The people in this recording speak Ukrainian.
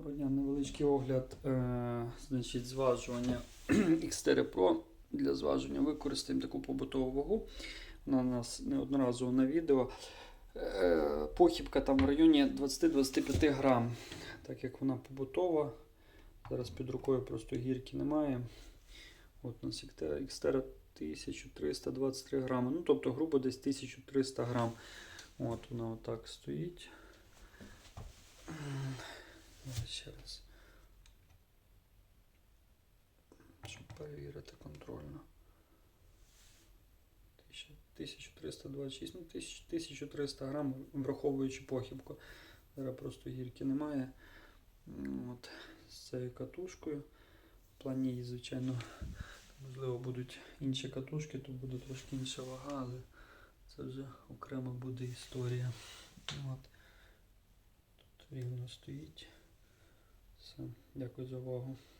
Доброго дня, невеличкий огляд е, значить, зважування Xterra Pro. Для зваження використаємо таку побутову вагу. Вона у нас неодноразово на відео. Е, похибка там в районі 20-25 грам. Так як вона побутова. Зараз під рукою просто гірки немає. От у нас Xterra 1323 грами. Ну, тобто, грубо десь 1300 грам. От вона отак стоїть. Ще раз. Щоб перевірити контрольно. 1326, ну 1300 грам, враховуючи похибку. Зараз просто гірки немає. Ну, От, з цією катушкою. В плані звичайно, можливо, будуть інші катушки, то буде трошки інша вага, але це вже окрема буде історія. От. Тут рівно стоїть. Дякую за увагу.